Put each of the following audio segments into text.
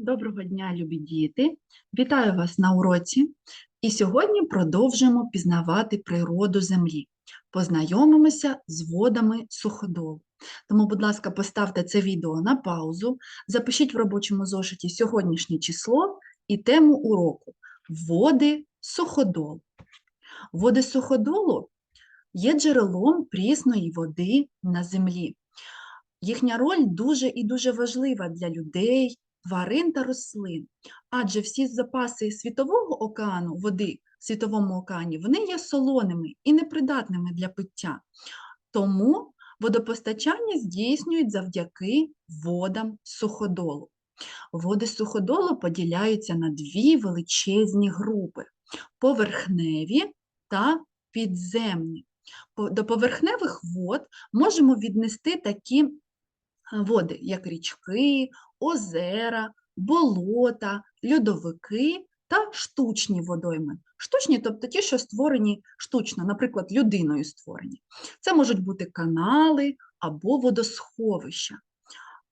Доброго дня, любі діти! Вітаю вас на уроці. І сьогодні продовжуємо пізнавати природу землі. Познайомимося з водами суходолу. Тому, будь ласка, поставте це відео на паузу, запишіть в робочому зошиті сьогоднішнє число і тему уроку води суходолу. Води суходолу є джерелом прісної води на землі. Їхня роль дуже і дуже важлива для людей, тварин та рослин, адже всі запаси світового океану, води в світовому океані, вони є солоними і непридатними для пиття. Тому водопостачання здійснюють завдяки водам суходолу. Води суходолу поділяються на дві величезні групи поверхневі та підземні. До поверхневих вод можемо віднести такі е, води, як річки, озера, болота, льодовики та штучні водойми. Штучні, тобто ті, що створені штучно, наприклад, людиною створені. Це можуть бути канали або водосховища.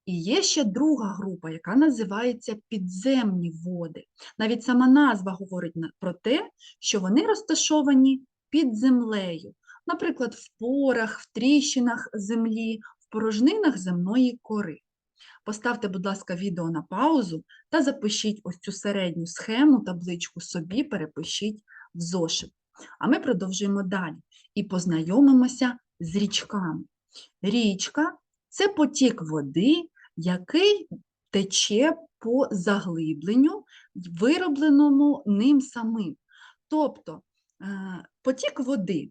І є ще друга група, яка називається підземні води. Навіть сама назва говорить про те, що вони розташовані під землею, наприклад, в порах, в тріщинах землі, в порожнинах земної кори. Поставте, будь ласка, відео на паузу та запишіть ось цю середню схему, табличку собі, перепишіть в зошит. А ми продовжуємо далі і познайомимося з річками. Річка це потік води, який тече по заглибленню, виробленому ним самим. Тобто е, потік води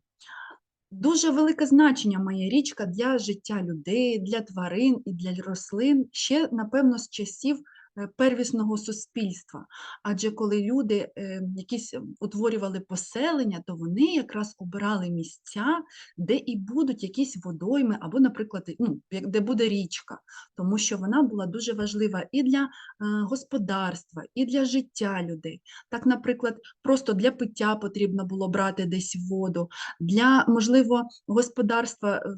Дуже велике значення має річка для життя людей, для тварин і для рослин ще, напевно, з часів первісного суспільства. Адже коли люди е, якісь утворювали поселення, то вони якраз обирали місця, де і будуть якісь водойми, або, наприклад, ну, де буде річка, тому що вона була дуже важлива і для е, господарства, і для життя людей. Так, наприклад, просто для пиття потрібно було брати десь воду, для, можливо, господарства е,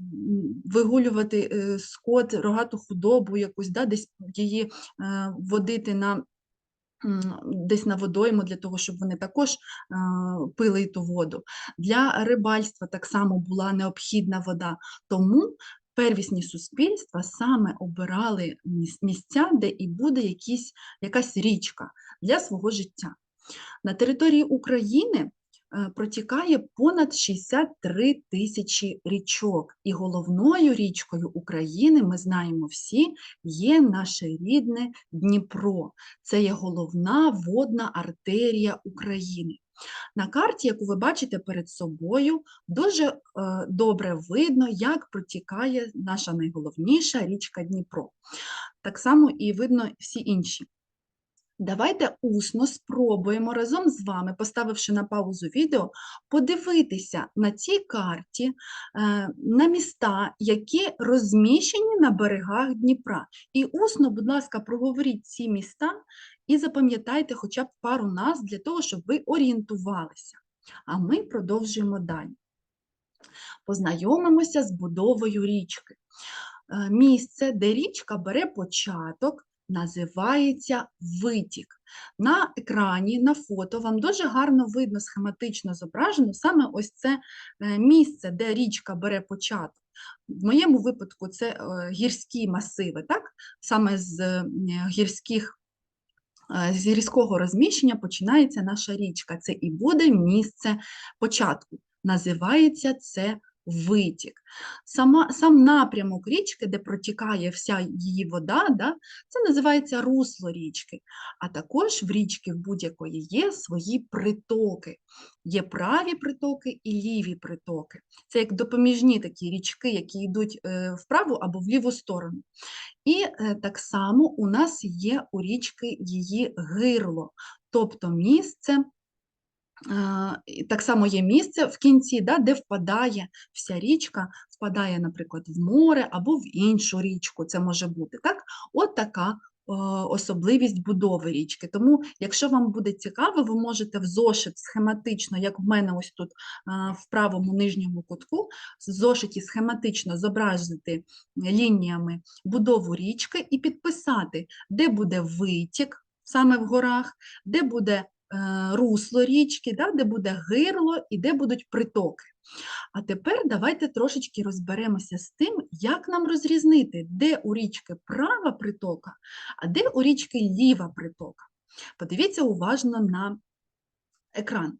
вигулювати е, скот, рогату худобу якусь, да, десь її е, водити на десь на водойму для того, щоб вони також е, пили ту воду. Для рибальства так само була необхідна вода. Тому первісні суспільства саме обирали місця, де і буде якісь, якась річка для свого життя. На території України протікає понад 63 тисячі річок, і головною річкою України, ми знаємо всі, є наше рідне Дніпро. Це є головна водна артерія України. На карті, яку ви бачите перед собою, дуже е, добре видно, як протікає наша найголовніша річка Дніпро. Так само і видно всі інші. Давайте усно спробуємо разом з вами, поставивши на паузу відео, подивитися на цій карті е, на міста, які розміщені на берегах Дніпра. І усно, будь ласка, проговоріть ці міста і запам'ятайте хоча б пару назв для того, щоб ви орієнтувалися. А ми продовжуємо далі. Познайомимося з будовою річки. Е, Місце, де річка бере початок, називається витік. На екрані, на фото вам дуже гарно видно схематично зображено саме ось це е, місце, де річка бере початок. В моєму випадку це е, гірські масиви, так? Саме з е, гірських з гірського розміщення починається наша річка. Це і буде місце початку. Називається це витік. Сама, сам напрямок річки, де протікає вся її вода, да, це називається русло річки. А також в річки в будь-якої є свої притоки. Є праві притоки і ліві притоки. Це як допоміжні такі річки, які йдуть е, в праву або в ліву сторону. І е, так само у нас є у річки її гирло, тобто місце. Так само є місце в кінці, да, де впадає вся річка, впадає, наприклад, в море або в іншу річку. Це може бути так. От така особливість будови річки. Тому, якщо вам буде цікаво, ви можете в зошит схематично, як в мене ось тут в правому нижньому кутку, в зошиті схематично зобразити лініями будову річки і підписати, де буде витік саме в горах, де буде русло річки, да, де буде гирло і де будуть притоки. А тепер давайте трошечки розберемося з тим, як нам розрізнити, де у річки права притока, а де у річки ліва притока. Подивіться уважно на екран.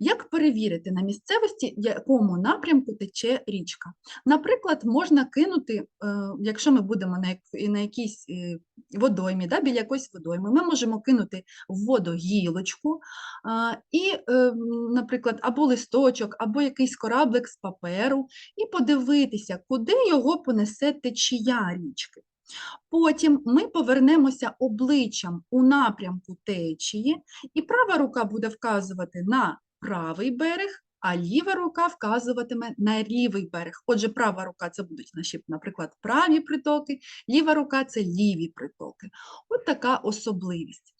Як перевірити на місцевості, в якому напрямку тече річка? Наприклад, можна кинути, е, якщо ми будемо на, якійсь е, водоймі, да, біля якоїсь водойми, ми можемо кинути в воду гілочку і, е, наприклад, або листочок, або якийсь кораблик з паперу, і подивитися, куди його понесе течія річки. Потім ми повернемося обличчям у напрямку течії, і права рука буде вказувати на правий берег, а ліва рука вказуватиме на лівий берег. Отже, права рука це будуть наші, наприклад, праві притоки, ліва рука це ліві притоки. От така особливість.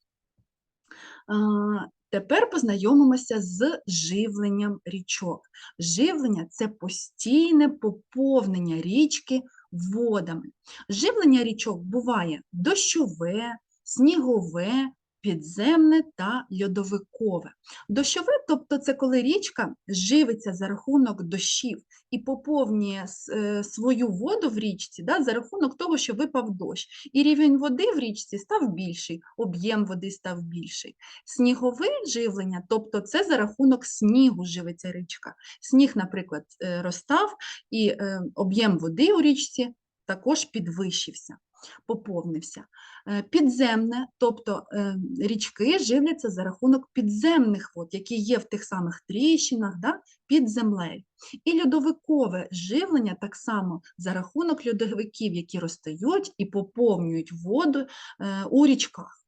Тепер познайомимося з живленням річок. Живлення це постійне поповнення річки водами. Живлення річок буває дощове, снігове, підземне та льодовикове. Дощове, тобто це коли річка живиться за рахунок дощів і поповнює е, свою воду в річці да, за рахунок того, що випав дощ. І рівень води в річці став більший, об'єм води став більший. Снігове живлення, тобто це за рахунок снігу живиться річка. Сніг, наприклад, е, розстав, і е, об'єм води у річці також підвищився, поповнився. Е, Підземне, тобто е, річки живляться за рахунок підземних вод, які є в тих самих тріщинах да, під землею. І льодовикове живлення так само за рахунок льодовиків, які розтають і поповнюють воду е, у річках.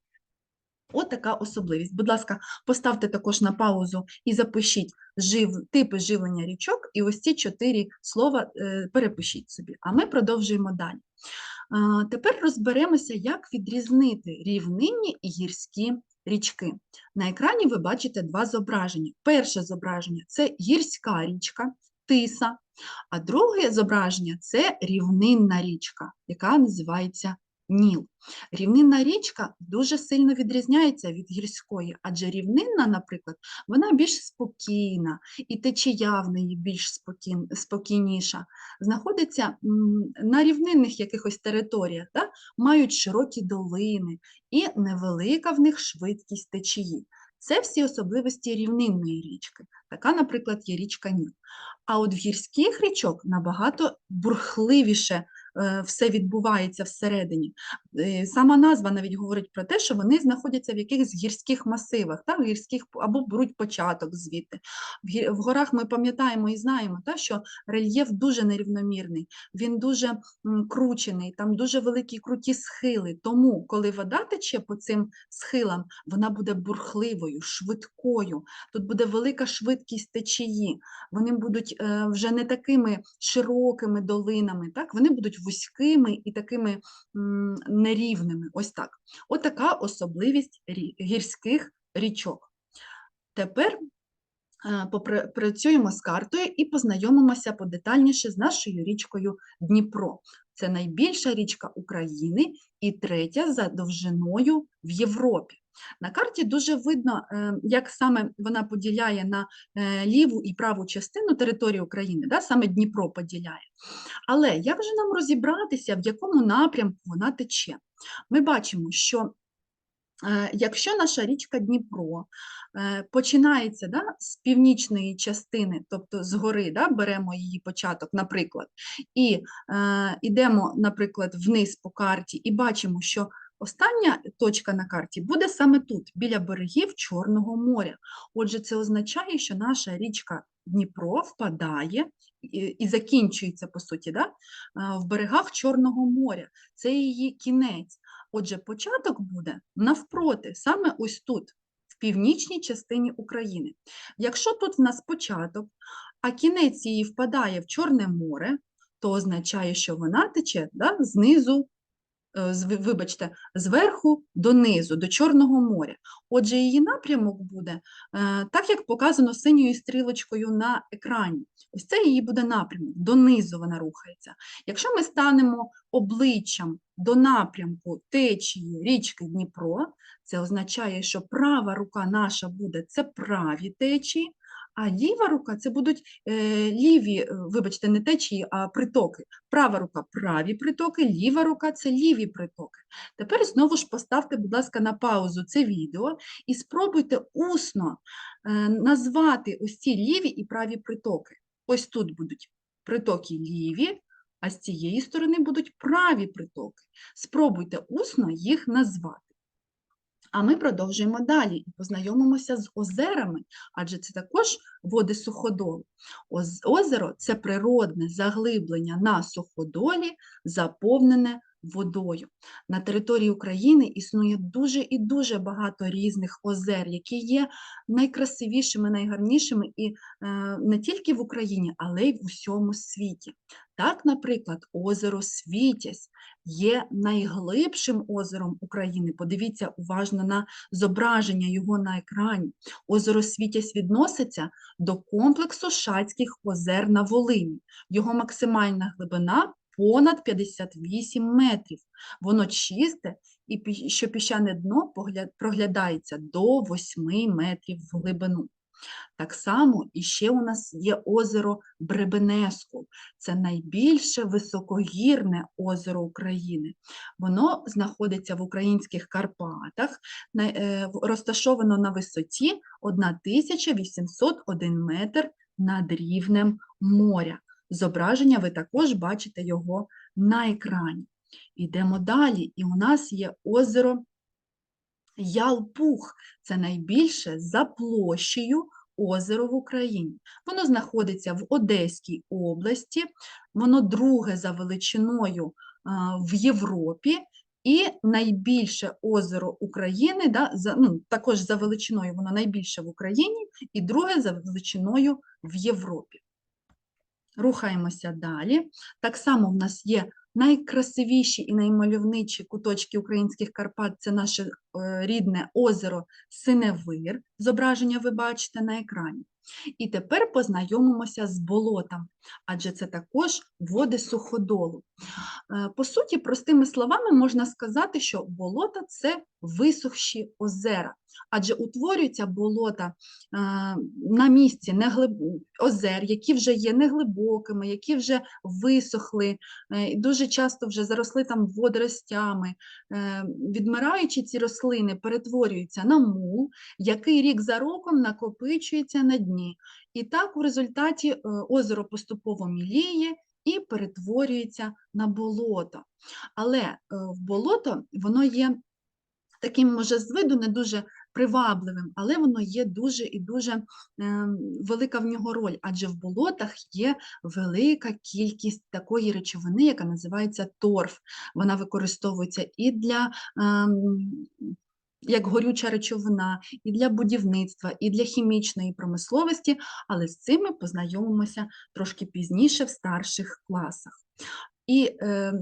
От така особливість. Будь ласка, поставте також на паузу і запишіть жив... типи живлення річок, і ось ці чотири слова перепишіть собі. А ми продовжуємо далі. Тепер розберемося, як відрізнити рівнинні і гірські річки. На екрані ви бачите два зображення. Перше зображення це гірська річка, тиса, а друге зображення це рівнинна річка, яка називається Ніл. Рівнинна річка дуже сильно відрізняється від гірської, адже рівнинна, наприклад, вона більш спокійна, і течія в неї більш спокійн, спокійніша. Знаходиться на рівнинних якихось територіях, да? мають широкі долини і невелика в них швидкість течії. Це всі особливості рівнинної річки. Така, наприклад, є річка Ніл. А от в гірських річок набагато бурхливіше все відбувається всередині. Е, Сама назва навіть говорить про те, що вони знаходяться в якихось гірських масивах, та, гірських, або беруть початок звідти. В, горах ми пам'ятаємо і знаємо, та, що рельєф дуже нерівномірний, він дуже кручений, там дуже великі круті схили. Тому, коли вода тече по цим схилам, вона буде бурхливою, швидкою. Тут буде велика швидкість течії. Вони будуть е, вже не такими широкими долинами, так? вони будуть вузькими і такими нерівними. Ось так. От така особливість гірських річок. Тепер е, попра- працюємо з картою і познайомимося подетальніше з нашою річкою Дніпро. Це найбільша річка України і третя за довжиною в Європі. На карті дуже видно, е, як саме вона поділяє на е, ліву і праву частину території України, да, саме Дніпро поділяє. Але як же нам розібратися, в якому напрямку вона тече? Ми бачимо, що е, якщо наша річка Дніпро починається да, з північної частини, тобто згори, да, беремо її початок, наприклад, і йдемо, наприклад, вниз по карті і бачимо, що остання точка на карті буде саме тут, біля берегів Чорного моря. Отже, це означає, що наша річка Дніпро впадає і, закінчується, по суті, да, в берегах Чорного моря. Це її кінець. Отже, початок буде навпроти, саме ось тут, в північній частині України. Якщо тут в нас початок, а кінець її впадає в Чорне море, то означає, що вона тече да, знизу вибачте, зверху донизу, до Чорного моря. Отже, її напрямок буде е, так, як показано синьою стрілочкою на екрані. Ось це її буде напрямок, донизу вона рухається. Якщо ми станемо обличчям до напрямку течії річки Дніпро, це означає, що права рука наша буде це праві течії, а ліва рука це будуть е, ліві, е, вибачте, не течії, а притоки. Права рука праві притоки, ліва рука це ліві притоки. Тепер знову ж поставте, будь ласка, на паузу це відео і спробуйте усно е, назвати ось ці ліві і праві притоки. Ось тут будуть притоки ліві, а з цієї сторони будуть праві притоки. Спробуйте усно їх назвати. А ми продовжуємо далі і познайомимося з озерами, адже це також води суходолу. Озеро це природне заглиблення на суходолі, заповнене водою. На території України існує дуже і дуже багато різних озер, які є найкрасивішими, найгарнішими і е, не тільки в Україні, але й в усьому світі. Так, наприклад, озеро Світязь є найглибшим озером України. Подивіться уважно на зображення його на екрані. Озеро Світязь відноситься до комплексу Шацьких озер на Волині. Його максимальна глибина понад 58 метрів. Воно чисте і що піщане дно проглядається до 8 метрів в глибину. Так само і ще у нас є озеро Бребенеску. Це найбільше високогірне озеро України. Воно знаходиться в українських Карпатах, е, розташовано на висоті 1801 метр над рівнем моря. Зображення ви також бачите його на екрані. Йдемо далі, і у нас є озеро Ялпух. Це найбільше за площею озеро в Україні. Воно знаходиться в Одеській області, воно друге за величиною в Європі. І найбільше озеро України, да, за, ну, також за величиною воно найбільше в Україні, і друге за величиною в Європі. Рухаємося далі. Так само в нас є найкрасивіші і наймальовничі куточки українських Карпат це наше е, рідне озеро Синевир. Зображення ви бачите на екрані. І тепер познайомимося з болотами, адже це також води суходолу. Е, По суті, простими словами можна сказати, що болота це висохші озера, адже утворюються болота е, на місці неглиб- озер, які вже є неглибокими, які вже висохли, е, дуже часто вже заросли там водоростями. Е, Відмираючи ці рослини, перетворюються на мул, який рік за роком накопичується на дні. І так в результаті озеро поступово міліє і перетворюється на болото. Але в болото воно є таким, може, з виду не дуже привабливим, але воно є дуже і дуже е, велика в нього роль, адже в болотах є велика кількість такої речовини, яка називається торф. Вона використовується і для ем, як горюча речовина, і для будівництва, і для хімічної промисловості, але з цим ми познайомимося трошки пізніше в старших класах. І е,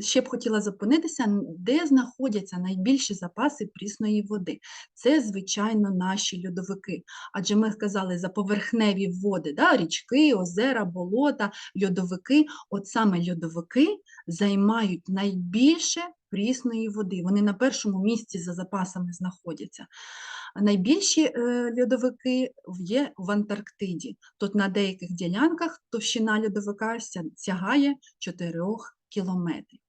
ще б хотіла зупинитися, де знаходяться найбільші запаси прісної води. Це, звичайно, наші льодовики. Адже ми казали за поверхневі води, да, річки, озера, болота, льодовики. От саме льодовики займають найбільше прісної води. Вони на першому місці за запасами знаходяться. Найбільші е, льодовики є в Антарктиді. Тут на деяких ділянках товщина льодовика сягає 4 кілометрів.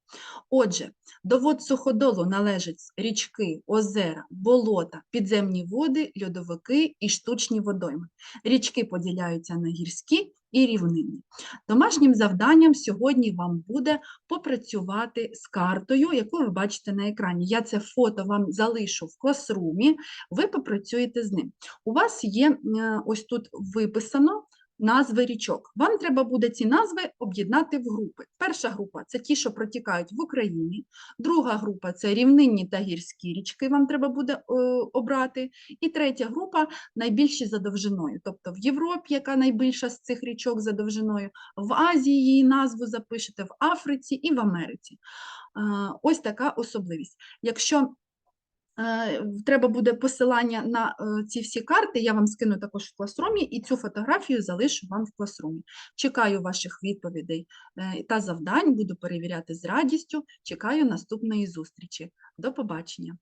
Отже, до вод суходолу належать річки, озера, болота, підземні води, льодовики і штучні водойми. Річки поділяються на гірські і рівнині. Домашнім завданням сьогодні вам буде попрацювати з картою, яку ви бачите на екрані. Я це фото вам залишу в класрумі, ви попрацюєте з ним. У вас є ось тут виписано назви річок. Вам треба буде ці назви об'єднати в групи. Перша група це ті, що протікають в Україні. Друга група це рівнинні та гірські річки. Вам треба буде е, обрати. І третя група найбільші за довжиною. Тобто в Європі, яка найбільша з цих річок за довжиною, в Азії її назву запишете, в Африці і в Америці. Е, Ось така особливість. Якщо треба буде посилання на е, ці всі карти, я вам скину також в класрумі, і цю фотографію залишу вам в класрумі. Чекаю ваших відповідей е, та завдань, буду перевіряти з радістю. Чекаю наступної зустрічі. До побачення!